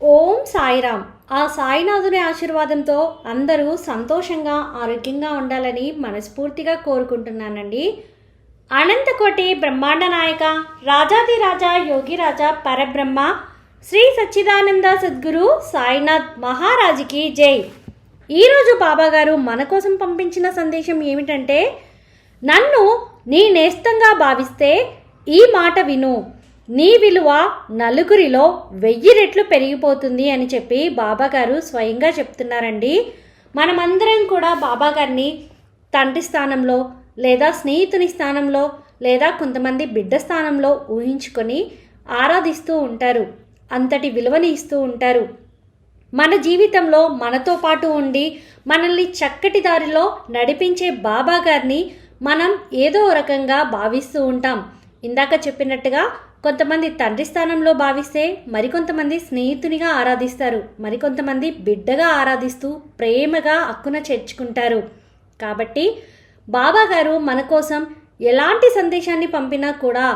ఓం సాయిరామ్. ఆ సాయినాథుని ఆశీర్వాదంతో అందరూ సంతోషంగా ఆరోగ్యంగా ఉండాలని మనస్ఫూర్తిగా కోరుకుంటున్నానండి. అనంతకోటి బ్రహ్మాండ నాయక రాజాదిరాజా యోగిరాజా పరబ్రహ్మ శ్రీ సచ్చిదానంద సద్గురు సాయినాథ్ మహారాజుకి జై. ఈరోజు బాబాగారు మన కోసం పంపించిన సందేశం ఏమిటంటే నన్ను నీ నేస్తంగా భావిస్తే ఈ మాట విను. నీ విలువ నలుగురిలో వెయ్యి రెట్లు పెరిగిపోతుంది అని చెప్పి బాబాగారు స్వయంగా చెప్తున్నారండి. మనమందరం కూడా బాబాగారిని తండ్రి స్థానంలో లేదా స్నేహితుని స్థానంలో లేదా కొంతమంది బిడ్డ స్థానంలో ఊహించుకొని ఆరాధిస్తూ ఉంటారు. అంతటి విలువని ఇస్తూ ఉంటారు. మన జీవితంలో మనతో పాటు ఉండి మనల్ని చక్కటి దారిలో నడిపించే బాబా గారిని మనం ఏదో రకంగా భావిస్తూ ఉంటాం. ఇందాక చెప్పినట్టుగా కొంతమంది తండ్రి స్థానంలో భావిస్తే మరికొంతమంది స్నేహితునిగా ఆరాధిస్తారు. మరికొంతమంది బిడ్డగా ఆరాధిస్తూ ప్రేమగా అక్కున చేర్చుకుంటారు. కాబట్టి బాబా గారు మన కోసం ఎలాంటి సందేశాన్ని పంపినా కూడా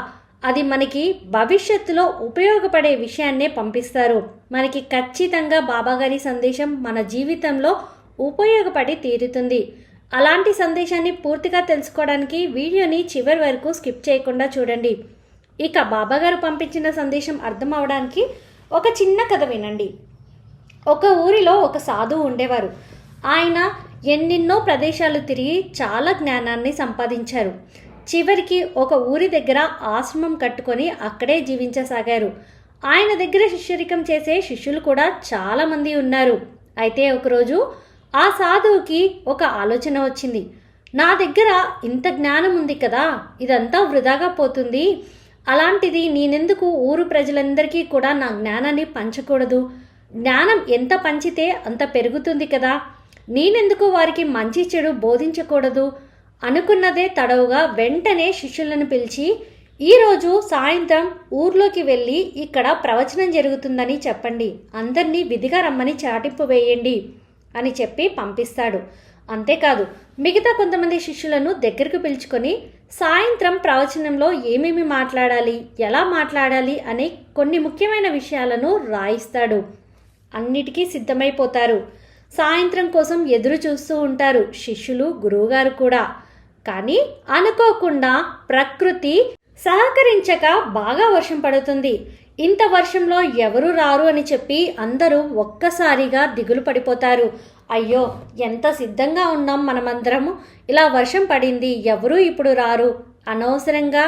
అది మనకి భవిష్యత్తులో ఉపయోగపడే విషయాన్నే పంపిస్తారు. మనకి ఖచ్చితంగా బాబాగారి సందేశం మన జీవితంలో ఉపయోగపడి తీరుతుంది. అలాంటి సందేశాన్ని పూర్తిగా తెలుసుకోవడానికి వీడియోని చివరి వరకు స్కిప్ చేయకుండా చూడండి. ఇక బాబాగారు పంపించిన సందేశం అర్థం అవడానికి ఒక చిన్న కథ వినండి. ఒక ఊరిలో ఒక సాధువు ఉండేవారు. ఆయన ఎన్నెన్నో ప్రదేశాలు తిరిగి చాలా జ్ఞానాన్ని సంపాదించారు. చివరికి ఒక ఊరి దగ్గర ఆశ్రమం కట్టుకొని అక్కడే జీవించసాగారు. ఆయన దగ్గర శిష్యరికం చేసే శిష్యులు కూడా చాలామంది ఉన్నారు. అయితే ఒకరోజు ఆ సాధువుకి ఒక ఆలోచన వచ్చింది. నా దగ్గర ఇంత జ్ఞానం ఉంది కదా ఇదంతా వృధాగా పోతుంది. అలాంటిది నేనెందుకు ఊరు ప్రజలందరికీ కూడా నా జ్ఞానాన్ని పంచకూడదు? జ్ఞానం ఎంత పంచితే అంత పెరుగుతుంది కదా. నేనెందుకు వారికి మంచి చెడు బోధించకూడదు? అనుకున్నదే తడవుగా వెంటనే శిష్యులను పిలిచి ఈరోజు సాయంత్రం ఊర్లోకి వెళ్ళి ఇక్కడ ప్రవచనం జరుగుతుందని చెప్పండి. అందరినీ విధిగా రమ్మని చాటింపు వేయండి అని చెప్పి పంపిస్తాడు. అంతేకాదు మిగతా కొంతమంది శిష్యులను దగ్గరకు పిలుచుకొని సాయంత్రం ప్రవచనంలో ఏమేమి మాట్లాడాలి ఎలా మాట్లాడాలి అనే కొన్ని ముఖ్యమైన విషయాలను రాయిస్తాడు. అన్నిటికీ సిద్ధమైపోతారు. సాయంత్రం కోసం ఎదురు చూస్తూ ఉంటారు శిష్యులు గురువుగారు కూడా. కానీ అనుకోకుండా ప్రకృతి సహకరించక బాగా వర్షం పడుతుంది. ఇంత వర్షంలో ఎవరు రారు అని చెప్పి అందరూ ఒక్కసారిగా దిగులు పడిపోతారు. అయ్యో ఎంత సిద్ధంగా ఉన్నాం మనమందరము? ఇలా వర్షం పడింది ఎవరు ఇప్పుడు రారు? అనవసరంగా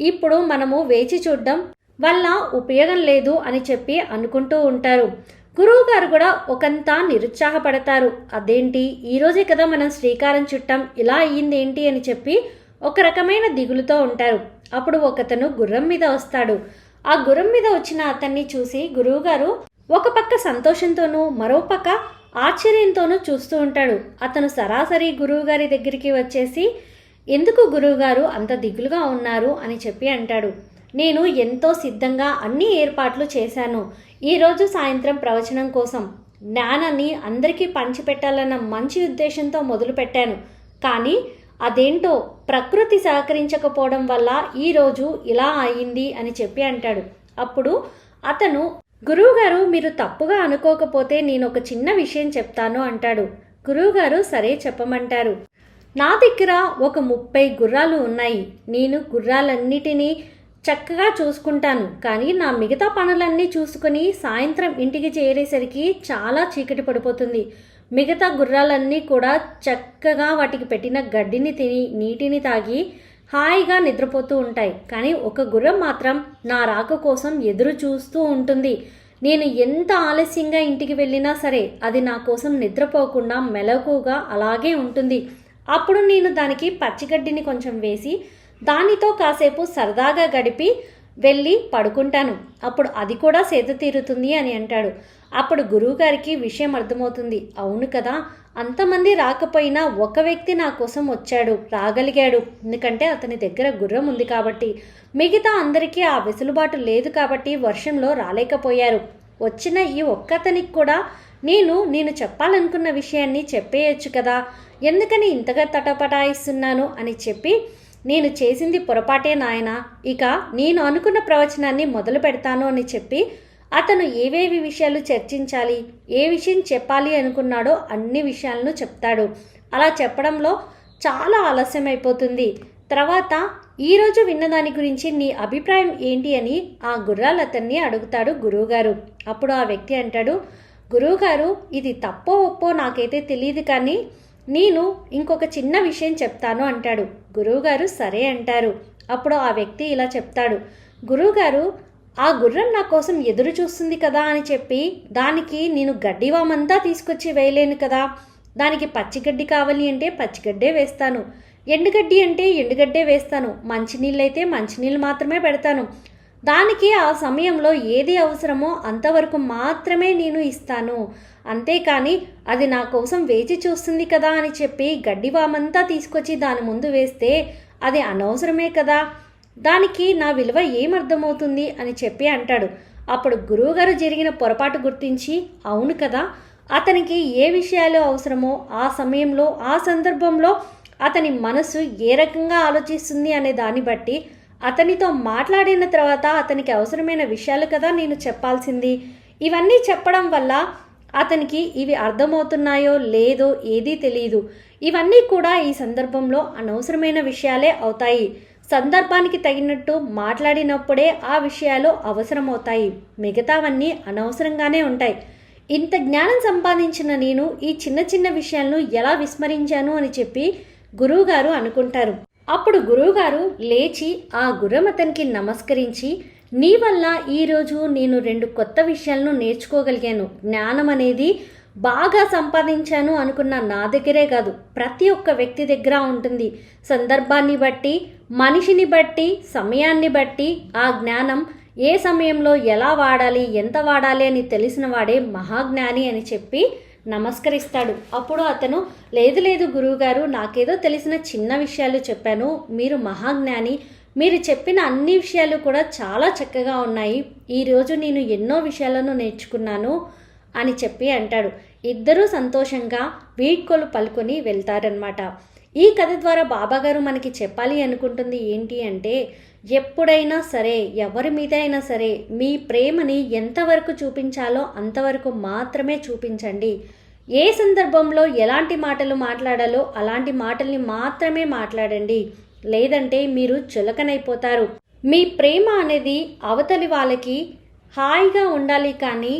ఇప్పుడు మనము వేచి చూడడం వల్ల ఉపయోగం లేదు అని చెప్పి అనుకుంటూ ఉంటారు. గురువు గారు కూడా ఒకంతా నిరుత్సాహపడతారు. అదేంటి? ఈరోజే కదా మనం శ్రీకారం చుట్టాం ఇలా అయ్యింది ఏంటి అని చెప్పి ఒక రకమైన దిగులుతో ఉంటారు. అప్పుడు ఒకతను గుర్రం మీద వస్తాడు. ఆ గుర్రం మీద వచ్చిన అతన్ని చూసి గురువుగారు ఒక పక్క సంతోషంతోనూ మరో పక్క ఆశ్చర్యంతోనూ చూస్తూ ఉంటాడు. అతను సరాసరి గురువుగారి దగ్గరికి వచ్చేసి ఎందుకు గురువుగారు అంత దిగులుగా ఉన్నారు? అని చెప్పి అంటాడు. నేను ఎంతో సిద్ధంగా అన్ని ఏర్పాట్లు చేశాను. ఈరోజు సాయంత్రం ప్రవచనం కోసం. జ్ఞానాన్ని అందరికీ పంచిపెట్టాలన్న మంచి ఉద్దేశంతో మొదలుపెట్టాను. కానీ అదేంటో ప్రకృతి సహకరించకపోవడం వల్ల ఈరోజు ఇలా అయింది అని చెప్పి అంటాడు. అప్పుడు అతను గురువుగారు మీరు తప్పుగా అనుకోకపోతే నేను ఒక చిన్న విషయం చెప్తాను అంటాడు. గురువుగారు సరే చెప్పమంటారు. నా దగ్గర ఒక ముప్పై గుర్రాలు ఉన్నాయి. నేను గుర్రాలన్నిటినీ చక్కగా చూసుకుంటాను. కానీ నా మిగతా పనులన్నీ చూసుకొని సాయంత్రం ఇంటికి చేరేసరికి చాలా చీకటి పడిపోతుంది. మిగతా గుర్రాలన్నీ కూడా చక్కగా వాటికి పెట్టిన గడ్డిని తిని నీటిని తాగి హాయిగా నిద్రపోతూ ఉంటాయి. కానీ ఒక గుర్రం మాత్రం నా రాక కోసం ఎదురు చూస్తూ ఉంటుంది. నేను ఎంత ఆలస్యంగా ఇంటికి వెళ్ళినా సరే అది నా కోసం నిద్రపోకుండా మెలకుగా అలాగే ఉంటుంది. అప్పుడు నేను దానికి పచ్చిగడ్డిని కొంచెం వేసి దానితో కాసేపు సరదాగా గడిపి వెళ్ళి పడుకుంటాను. అప్పుడు అది కూడా సేద తీరుతుంది అని అంటాడు. అప్పుడు గురువుగారికి విషయం అర్థమవుతుంది. అవును కదా అంతమంది రాకపోయినా ఒక వ్యక్తి నా కోసం వచ్చాడు రాగలిగాడు. ఎందుకంటే అతని దగ్గర గుర్రం ఉంది కాబట్టి. మిగతా అందరికీ ఆ వెసులుబాటు లేదు కాబట్టి వర్షంలో రాలేకపోయారు. వచ్చిన ఈ ఒక్కతనికి కూడా నేను నేను చెప్పాలనుకున్న విషయాన్ని చెప్పేయచ్చు కదా. ఎందుకని ఇంతగా తటపటాయిస్తున్నాను అని చెప్పి నేను చేసింది పొరపాటే నాయన. ఇక నేను అనుకున్న ప్రవచనాన్ని మొదలు పెడతాను అని చెప్పి అతను ఏవేవి విషయాలు చర్చించాలి ఏ విషయం చెప్పాలి అనుకున్నాడో అన్ని విషయాలను చెప్తాడు. అలా చెప్పడంలో చాలా ఆలస్యం అయిపోతుంది. తర్వాత ఈరోజు విన్నదాని గురించి నీ అభిప్రాయం ఏంటి అని ఆ గుర్రాలు అతన్ని అడుగుతాడు గురువుగారు. అప్పుడు ఆ వ్యక్తి అంటాడు గురువుగారు ఇది తప్పో ఒప్పో నాకైతే తెలియదు కానీ నేను ఇంకొక చిన్న విషయం చెప్తాను అంటాడు. గురువుగారు సరే అంటారు. అప్పుడు ఆ వ్యక్తి ఇలా చెప్తాడు గురువుగారు ఆ గుర్రం నా కోసం ఎదురు చూస్తుంది కదా అని చెప్పి దానికి నేను గడ్డివామంతా తీసుకొచ్చి వేయలేను కదా. దానికి పచ్చిగడ్డి కావాలి అంటే పచ్చిగడ్డే వేస్తాను. ఎండుగడ్డి అంటే ఎండుగడ్డే వేస్తాను. మంచినీళ్ళు అయితే మంచినీళ్ళు మాత్రమే పెడతాను. దానికి ఆ సమయంలో ఏది అవసరమో అంతవరకు మాత్రమే నేను ఇస్తాను. అంతేకాని అది నా కోసం వేచి చూస్తుంది కదా అని చెప్పి గడ్డివామంతా తీసుకొచ్చి దాని ముందు వేస్తే అది అనవసరమే కదా. దానికి నా విలువ ఏమర్థమవుతుంది అని చెప్పి అంటాడు. అప్పుడు గురువుగారు జరిగిన పొరపాటు గుర్తించి అవును కదా అతనికి ఏ విషయాలు అవసరమో ఆ సమయంలో ఆ సందర్భంలో అతని మనసు ఏ రకంగా ఆలోచిస్తుంది అనే దాన్ని బట్టి అతనితో మాట్లాడిన తర్వాత అతనికి అవసరమైన విషయాలు కదా నేను చెప్పాల్సింది. ఇవన్నీ చెప్పడం వల్ల అతనికి ఇవి అర్థమవుతున్నాయో లేదో ఏదీ తెలియదు ఇవన్నీ కూడా ఈ సందర్భంలో అనవసరమైన విషయాలే అవుతాయి. సందర్భానికి తగినట్టు మాట్లాడినప్పుడే ఆ విషయాలు అవసరమవుతాయి. మిగతావన్నీ అనవసరంగానే ఉంటాయి. ఇంత జ్ఞానం సంపాదించిన నేను ఈ చిన్న చిన్న విషయాలను ఎలా విస్మరించాను అని చెప్పి గురువుగారు అనుకుంటారు. అప్పుడు గురువుగారు లేచి ఆ గుర్రం నమస్కరించి నీ వల్ల ఈరోజు నేను రెండు కొత్త విషయాలను నేర్చుకోగలిగాను. జ్ఞానం అనేది బాగా సంపాదించాను అనుకున్న నా దగ్గరే కాదు. ప్రతి ఒక్క వ్యక్తి దగ్గర ఉంటుంది. సందర్భాన్ని బట్టి మనిషిని బట్టి సమయాన్ని బట్టి ఆ జ్ఞానం ఏ సమయంలో ఎలా వాడాలి ఎంత వాడాలి అని తెలిసిన వాడే మహాజ్ఞాని అని చెప్పి నమస్కరిస్తాడు. అప్పుడు అతను లేదు లేదు గురువుగారు నాకేదో తెలిసిన చిన్న విషయాలు చెప్పాను. మీరు మహాజ్ఞాని. మీరు చెప్పిన అన్ని విషయాలు కూడా చాలా చక్కగా ఉన్నాయి. ఈరోజు నేను ఎన్నో విషయాలను నేర్చుకున్నాను అని చెప్పి అంటాడు. ఇద్దరూ సంతోషంగా వీడ్కోలు పలుకొని వెళ్తారనమాట ఈ కథ ద్వారా బాబాగారు మనకి చెప్పాలి అనుకుంటుంది ఏంటి అంటే ఎప్పుడైనా సరే ఎవరి మీద అయినా సరే మీ ప్రేమని ఎంతవరకు చూపించాలో అంతవరకు మాత్రమే చూపించండి. ఏ సందర్భంలో ఎలాంటి మాటలు మాట్లాడాలో అలాంటి మాటల్ని మాత్రమే మాట్లాడండి. లేదంటే మీరు చులకనైపోతారు. మీ ప్రేమ అనేది అవతలి వాళ్ళకి హాయిగా ఉండాలి కానీ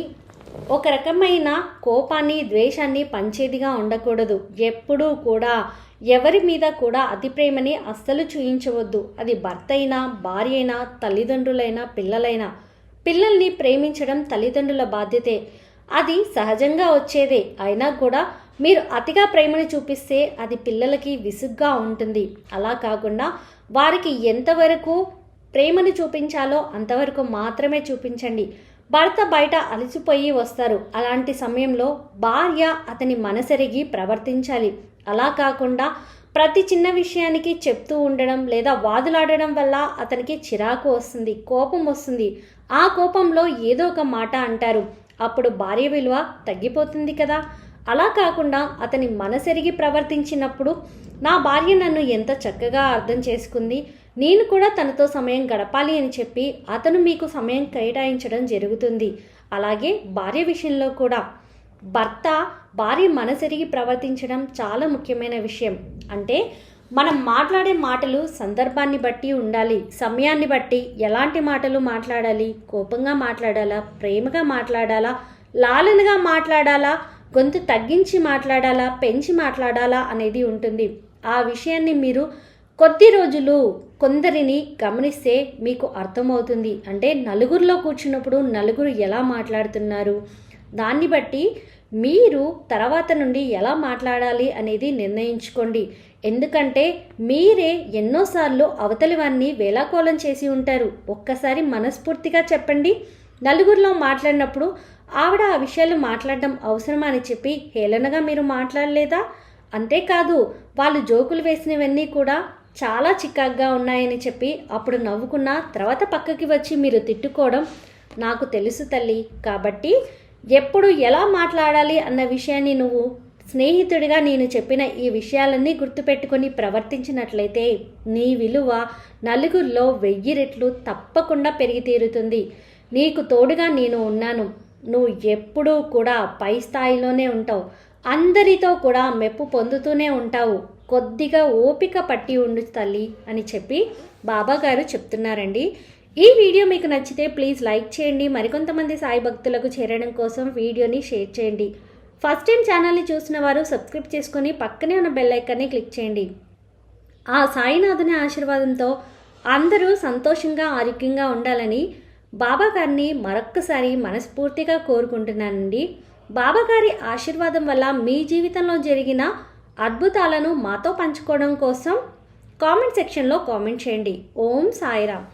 ఒక రకమైన కోపాన్ని ద్వేషాన్ని పంచేదిగా ఉండకూడదు. ఎప్పుడూ కూడా ఎవరి మీద కూడా అతి ప్రేమని అస్సలు చూయించవద్దు. అది భర్త అయినా భార్య అయినా తల్లిదండ్రులైనా పిల్లలైనా. పిల్లల్ని ప్రేమించడం తల్లిదండ్రుల బాధ్యతే. అది సహజంగా వచ్చేదే. అయినా కూడా మీరు అతిగా ప్రేమని చూపిస్తే అది పిల్లలకి విసుగ్గా ఉంటుంది. అలా కాకుండా వారికి ఎంతవరకు ప్రేమను చూపించాలో అంతవరకు మాత్రమే చూపించండి. భర్త బయట అలసిపోయి వస్తారు. అలాంటి సమయంలో భార్య అతని మనసెరిగి ప్రవర్తించాలి. అలా కాకుండా ప్రతి చిన్న విషయానికి చెప్తూ ఉండడం లేదా వాదులాడడం వల్ల అతనికి చిరాకు వస్తుంది కోపం వస్తుంది. ఆ కోపంలో ఏదో ఒక మాట అంటారు. అప్పుడు భార్య విలువ తగ్గిపోతుంది కదా. అలా కాకుండా అతని మనసెరిగి ప్రవర్తించినప్పుడు నా భార్య నన్ను ఎంత చక్కగా అర్థం చేసుకుంది? నేను కూడా తనతో సమయం గడపాలి అని చెప్పి అతను మీకు సమయం కేటాయించడం జరుగుతుంది. అలాగే భార్య విషయంలో కూడా. భర్త భార్య మనసెరిగి ప్రవర్తించడం చాలా ముఖ్యమైన విషయం. అంటే మనం మాట్లాడే మాటలు సందర్భాన్ని బట్టి ఉండాలి. సమయాన్ని బట్టి ఎలాంటి మాటలు మాట్లాడాలి? కోపంగా మాట్లాడాలా? ప్రేమగా మాట్లాడాలా? లాలనగా మాట్లాడాలా? గొంతు తగ్గించి మాట్లాడాలా? పెంచి మాట్లాడాలా? అనేది ఉంటుంది. ఆ విషయాన్ని మీరు కొద్ది రోజులు కొందరిని గమనిస్తే మీకు అర్థమవుతుంది. అంటే నలుగురిలో కూర్చున్నప్పుడు నలుగురు ఎలా మాట్లాడుతున్నారు? దాన్ని బట్టి మీరు తర్వాత నుండి ఎలా మాట్లాడాలి అనేది నిర్ణయించుకోండి. ఎందుకంటే మీరే ఎన్నోసార్లు అవతలి వారిని వేలాకోలం చేసి ఉంటారు. ఒక్కసారి మనస్ఫూర్తిగా చెప్పండి. నలుగురిలో మాట్లాడినప్పుడు ఆవిడ ఆ విషయాలు మాట్లాడడం అవసరమా అని చెప్పి హేళనగా మీరు మాట్లాడలేదా? అంతేకాదు వాళ్ళు జోకులు వేసినవన్నీ కూడా చాలా చికాగ్గా ఉన్నాయని చెప్పి అప్పుడు నవ్వుకున్న తర్వాత పక్కకి వచ్చి మీరు తిట్టుకోవడం నాకు తెలుసు తల్లి. కాబట్టి ఎప్పుడు ఎలా మాట్లాడాలి అన్న విషయాన్ని నువ్వు స్నేహితుడిగా నేను చెప్పిన ఈ విషయాలన్నీ గుర్తుపెట్టుకొని ప్రవర్తించినట్లయితే నీ విలువ నలుగురిలో వెయ్యి రెట్లు తప్పకుండా పెరిగి తీరుతుంది. నీకు తోడుగా నేను ఉన్నాను. నువ్వు ఎప్పుడూ కూడా పై స్థాయిలోనే ఉంటావు. అందరితో కూడా మెప్పు పొందుతూనే ఉంటావు. కొద్దిగా ఓపిక పట్టి ఉండు తల్లి అని చెప్పి బాబా గారు చెప్తున్నారండి. ఈ వీడియో మీకు నచ్చితే ప్లీజ్ లైక్ చేయండి. మరికొంతమంది సాయి భక్తులకు చేరడం కోసం వీడియోని షేర్ చేయండి. ఫస్ట్ టైం ఛానల్ని చూసిన వారు సబ్స్క్రైబ్ చేసుకొని పక్కనే ఉన్న బెల్ ఐకాన్ని క్లిక్ చేయండి. ఆ సాయినాథుని ఆశీర్వాదంతో అందరూ సంతోషంగా ఆరోగ్యంగా ఉండాలని బాబా గారిని మరొక్కసారి మనస్ఫూర్తిగా కోరుకుంటున్నానండి. బాబాగారి ఆశీర్వాదం వల్ల మీ జీవితంలో జరిగిన అద్భుతాలను మాతో పంచుకోవడం కోసం కామెంట్ సెక్షన్లో కామెంట్ చేయండి. ఓం సాయిరామ్.